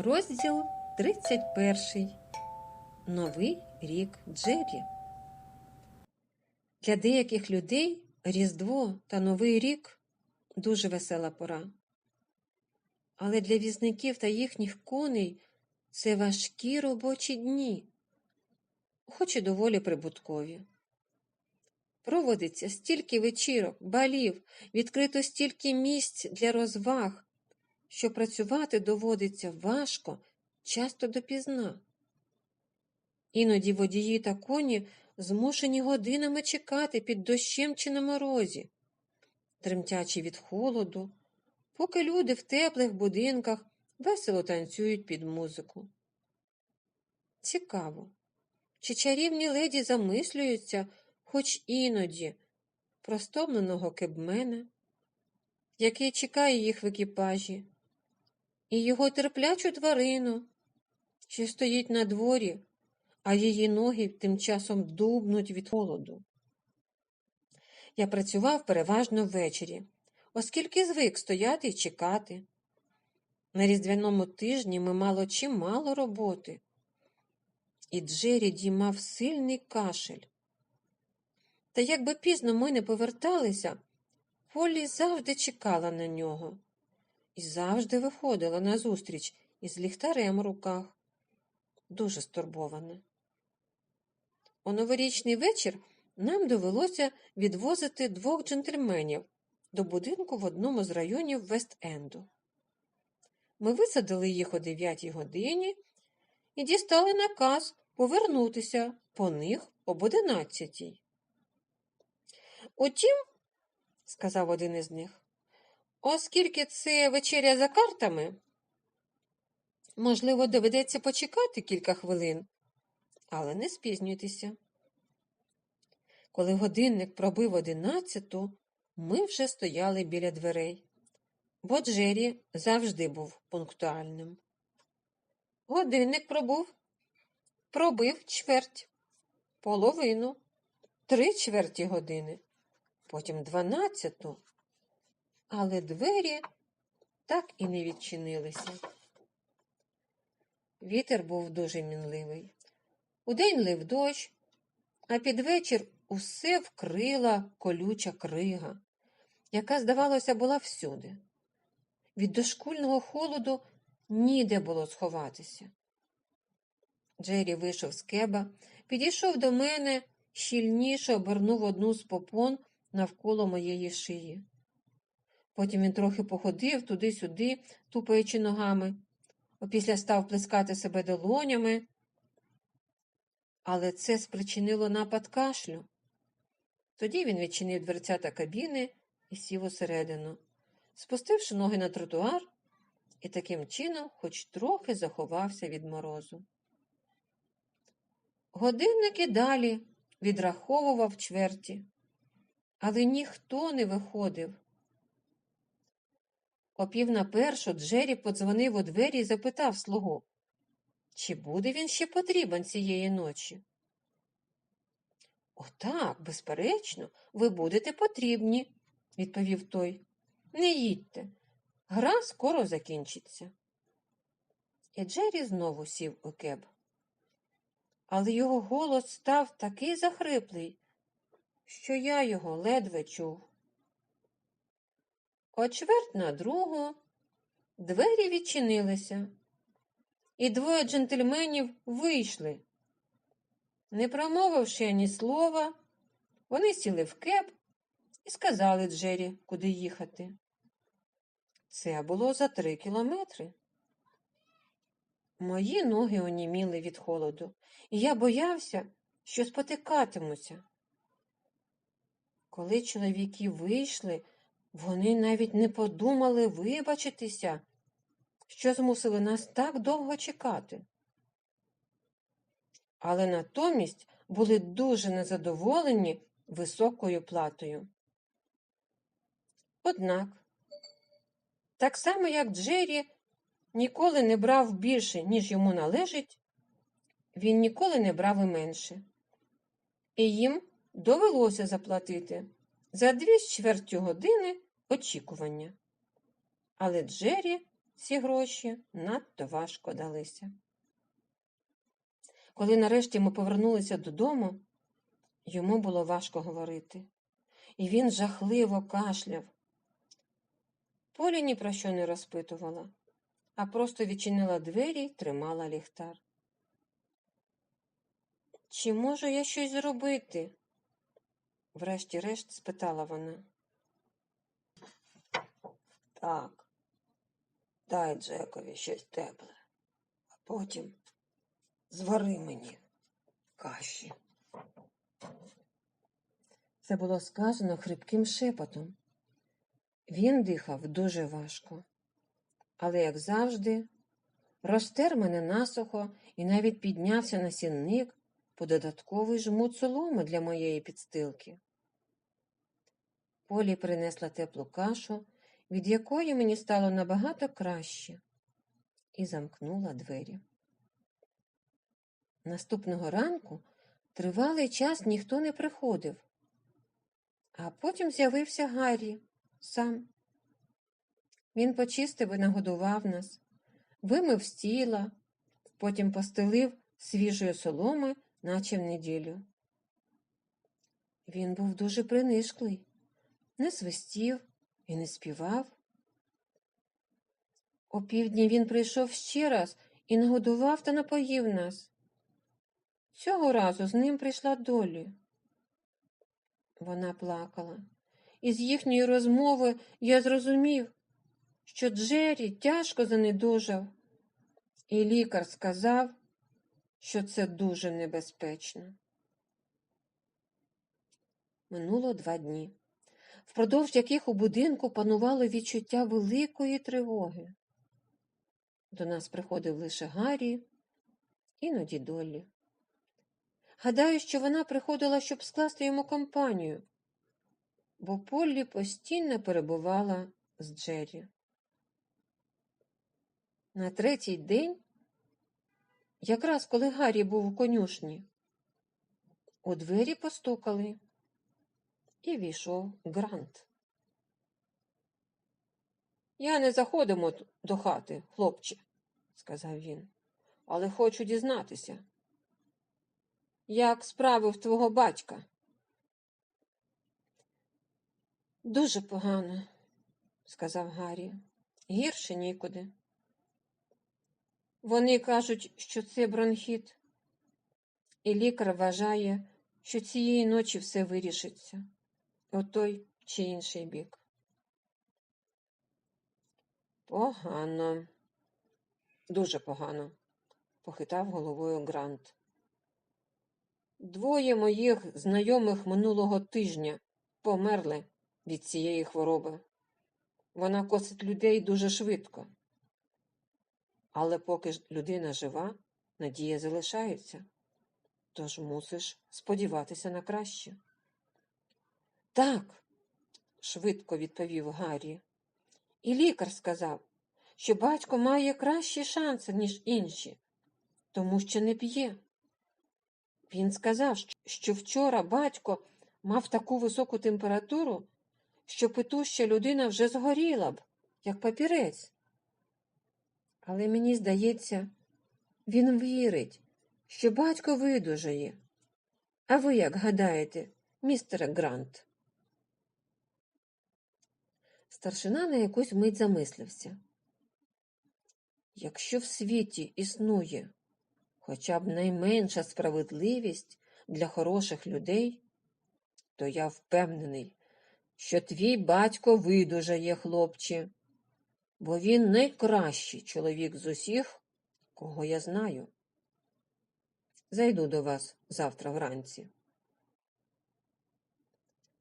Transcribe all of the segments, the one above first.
Розділ 31. Новий рік Джері. Для деяких людей Різдво та Новий рік дуже весела пора. Але для візників та їхніх коней це важкі робочі дні, хоч і доволі прибуткові. Проводиться стільки вечірок, балів, відкрито стільки місць для розваг, що працювати доводиться важко, часто допізна. Іноді водії та коні змушені годинами чекати під дощем чи на морозі, тремтячи від холоду, поки люди в теплих будинках весело танцюють під музику. Цікаво, чи чарівні леді замислюються хоч іноді про стомленого кебмена, який чекає їх в екіпажі, і його терплячу тварину, що стоїть на дворі, а її ноги тим часом дубнуть від холоду. Я працював переважно ввечері, оскільки звик стояти і чекати. На різдвяному тижні ми мало чимало роботи, і Джеріді мав сильний кашель. Та якби пізно ми не поверталися, Полі завжди чекала на нього і завжди виходила назустріч із ліхтарем у руках, дуже стурбована. У новорічний вечір нам довелося відвозити двох джентльменів до будинку в одному з районів Вест-Енду. Ми висадили їх о 9 годині і дістали наказ повернутися по них об 11. Утім, сказав один із них, оскільки це вечеря за картами, можливо, доведеться почекати кілька хвилин, але не спізнюйтеся. Коли годинник пробив одинадцяту, ми вже стояли біля дверей, бо Джері завжди був пунктуальним. Годинник пробув, пробив чверть, половину, три чверті години, потім дванадцяту, але двері так і не відчинилися. Вітер був дуже мінливий. Удень лив дощ, а під вечір усе вкрила колюча крига, яка, здавалося, була всюди. Від дошкульного холоду ніде було сховатися. Джері вийшов з кеба, підійшов до мене, щільніше обернув одну з попон навколо моєї шиї. Потім він трохи походив туди-сюди, тупаючи ногами, опісля став плескати себе долонями, але це спричинило напад кашлю. Тоді він відчинив дверцята кабіни і сів усередину, спустивши ноги на тротуар, і таким чином хоч трохи заховався від морозу. Годинник і далі відраховував чверті, але ніхто не виходив. О пів на першу Джері подзвонив у двері і запитав слугу, чи буде він ще потрібен цієї ночі. Отак, безперечно, ви будете потрібні, відповів той. Не їдьте, гра скоро закінчиться. І Джері знову сів у кеб. Але його голос став такий захриплий, що я його ледве чув. О чверть на другу двері відчинилися, і двоє джентльменів вийшли. Не промовивши ані слова, вони сіли в кеп і сказали Джері, куди їхати. Це було за три кілометри. Мої ноги оніміли від холоду, і я боявся, що спотикатимуся. Коли чоловіки вийшли, вони навіть не подумали вибачитися, що змусили нас так довго чекати. Але натомість були дуже незадоволені високою платою. Однак, так само як Джері ніколи не брав більше, ніж йому належить, він ніколи не брав і менше, і їм довелося заплатити за дві з чвертю години очікування. Але Джері ці гроші надто важко далися. Коли нарешті ми повернулися додому, йому було важко говорити, і він жахливо кашляв. Полі ні про що не розпитувала, а просто відчинила двері й тримала ліхтар. Чи можу я щось зробити? Врешті-решт спитала вона. Так, дай Джекові щось тепле, а потім звари мені каші. Це було сказано хрипким шепотом. Він дихав дуже важко, але, як завжди, розтер мене насухо і навіть піднявся на сінник по додатковий жмут соломи для моєї підстилки. Полі принесла теплу кашу, від якої мені стало набагато краще, і замкнула двері. Наступного ранку тривалий час ніхто не приходив, а потім з'явився Гаррі сам. Він почистив і нагодував нас, вимив стіла, потім постелив свіжої соломи, наче в неділю. Він був дуже принишклий, не свистів і не співав. О півдні він прийшов ще раз і нагодував та напоїв нас. Цього разу з ним прийшла долі. Вона плакала. Із їхньої розмови я зрозумів, що Джері тяжко занедужав, і лікар сказав, що це дуже небезпечно. Минуло два дні, впродовж яких у будинку панувало відчуття великої тривоги. До нас приходив лише Гаррі, іноді Доллі. Гадаю, що вона приходила, щоб скласти йому компанію, бо Поллі постійно перебувала з Джері. На третій день, якраз коли Гаррі був у конюшні, у двері постукали, і війшов Грант. Я не заходимо до хати, хлопче, сказав він, але хочу дізнатися. Як справи в твого батька? Дуже погано, сказав Гаррі. Гірше нікуди. Вони кажуть, що це бронхіт, і лікар вважає, що цієї ночі все вирішиться у той чи інший бік. Погано, дуже погано, похитав головою Грант. Двоє моїх знайомих минулого тижня померли від цієї хвороби. Вона косить людей дуже швидко. Але поки ж людина жива, надія залишається, тож мусиш сподіватися на краще. Так, швидко відповів Гаррі. І лікар сказав, що батько має кращі шанси, ніж інші, тому що не п'є. Він сказав, що вчора батько мав таку високу температуру, що питуща людина вже згоріла б, як папірець. Але мені здається, він вірить, що батько видужає. А ви як гадаєте, містере Грант? Старшина на якусь мить замислився. Якщо в світі існує хоча б найменша справедливість для хороших людей, то я впевнений, що твій батько видужає, хлопче, бо він найкращий чоловік з усіх, кого я знаю. Зайду до вас завтра вранці.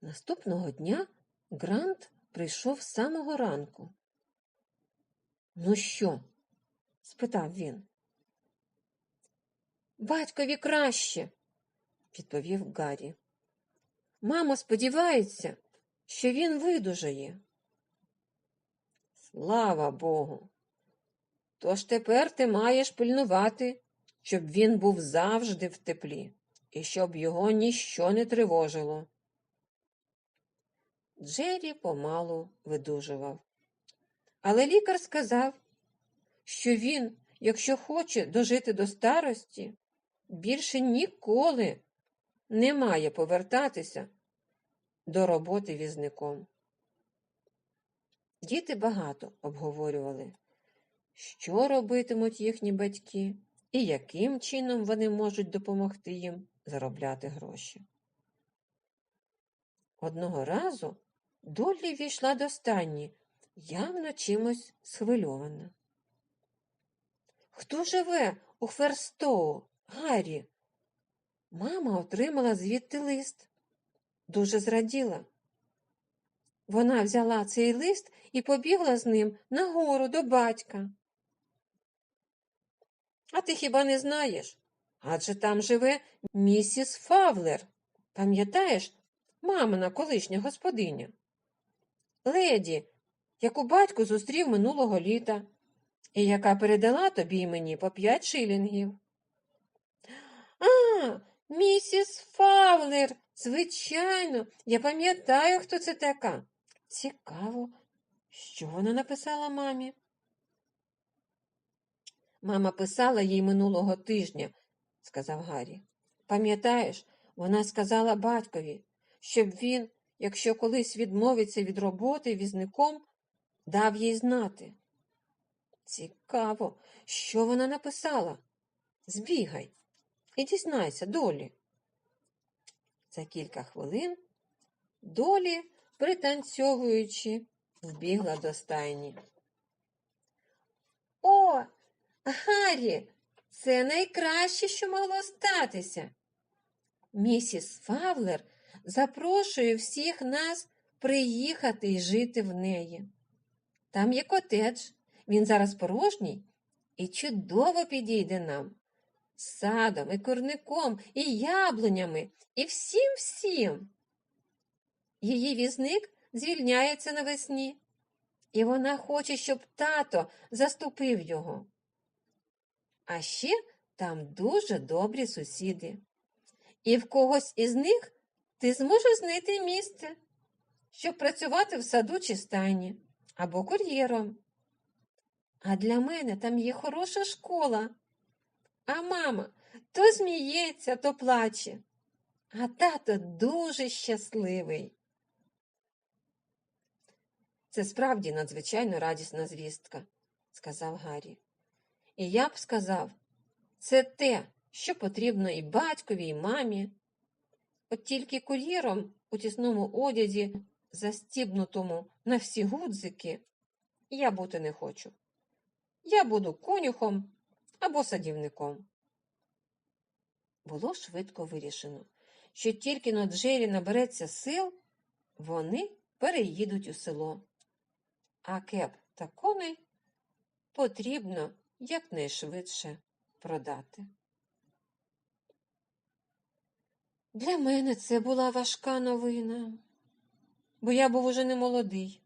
Наступного дня Грант прийшов з самого ранку. Ну що? спитав він. Батькові краще, відповів Гаррі. Мама сподівається, що він видужає. Слава Богу. Тож тепер ти маєш пильнувати, щоб він був завжди в теплі і щоб його ніщо не тривожило. Джері помалу видужував. Але лікар сказав, що він, якщо хоче дожити до старості, більше ніколи не має повертатися до роботи візником. Діти багато обговорювали, що робитимуть їхні батьки і яким чином вони можуть допомогти їм заробляти гроші. Одного разу Доллі війшла до стайні, явно чимось схвильована. Хто живе у Ферстоу, Гаррі? Мама отримала звідти лист. Дуже зраділа. Вона взяла цей лист і побігла з ним нагору до батька. А ти хіба не знаєш? Адже там живе місіс Фавлер. Пам'ятаєш, мамина колишня господиня? Леді, яку батько зустрів минулого літа, і яка передала тобі і мені по п'ять шилінгів. А, місіс Фавлер, звичайно, я пам'ятаю, хто це така. Цікаво, що вона написала мамі. Мама писала їй минулого тижня, сказав Гаррі. Пам'ятаєш, вона сказала батькові, щоб він, якщо колись відмовиться від роботи візником, дав їй знати. Цікаво, що вона написала. Збігай і дізнайся, долі. За кілька хвилин долі, пританцьовуючи, вбігла до стайні. О, Гаррі, це найкраще, що могло статися. Місіс Фавлер запрошує всіх нас приїхати і жити в неї. Там є котедж, він зараз порожній і чудово підійде нам. З садом, і курником, і яблунями, і всім всім. Її візник звільняється навесні, і вона хоче, щоб тато заступив його. А ще там дуже добрі сусіди. І в когось із них ти зможеш знайти місце, щоб працювати в саду чи стайні або кур'єром. А для мене там є хороша школа. А мама то сміється, то плаче, а тато дуже щасливий. Це справді надзвичайно радісна звістка, сказав Гаррі. І я б сказав, це те, що потрібно і батькові, і мамі. От тільки кур'єром у тісному одязі, застібнутому на всі гудзики, я бути не хочу. Я буду конюхом або садівником. Було швидко вирішено, що тільки на Джері набереться сил, вони переїдуть у село. А кеп та коней потрібно якнайшвидше продати. Для мене це була важка новина, бо я був уже не молодий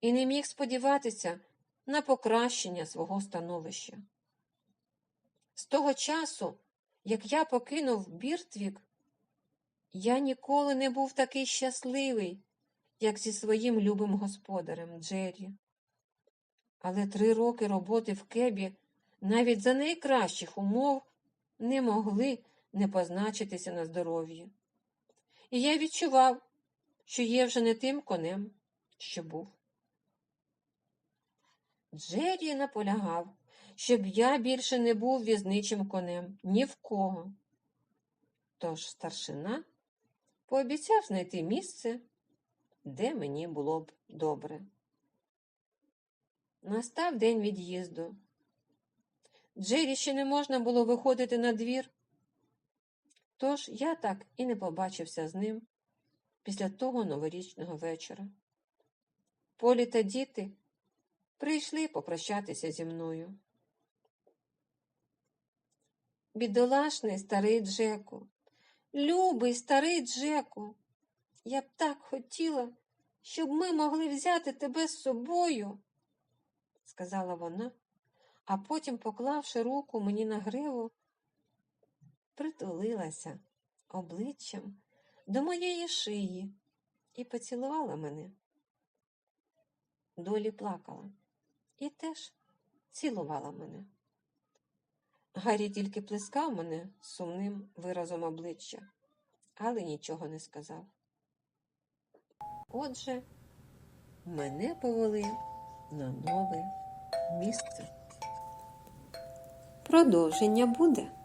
і не міг сподіватися на покращення свого становища. З того часу, як я покинув Біртвік, я ніколи не був такий щасливий, як зі своїм любим господарем Джері. Але три роки роботи в кебі навіть за найкращих умов не могли не позначитися на здоров'ї. І я відчував, що є вже не тим конем, що був. Джері наполягав, щоб я більше не був візничим конем ні в кого. Тож старшина пообіцяв знайти місце, де мені було б добре. Настав день від'їзду. Джері ще не можна було виходити на двір, тож я так і не побачився з ним після того новорічного вечора. Полі та діти прийшли попрощатися зі мною. Бідолашний старий Джеку, любий старий Джеку, я б так хотіла, щоб ми могли взяти тебе з собою, сказала вона, а потім, поклавши руку мені на гриву, притулилася обличчям до моєї шиї і поцілувала мене. Долі плакала і теж цілувала мене. Гаррі тільки плескав мене сумним виразом обличчя, але нічого не сказав. Отже, мене повели на нове місце. Продовження буде.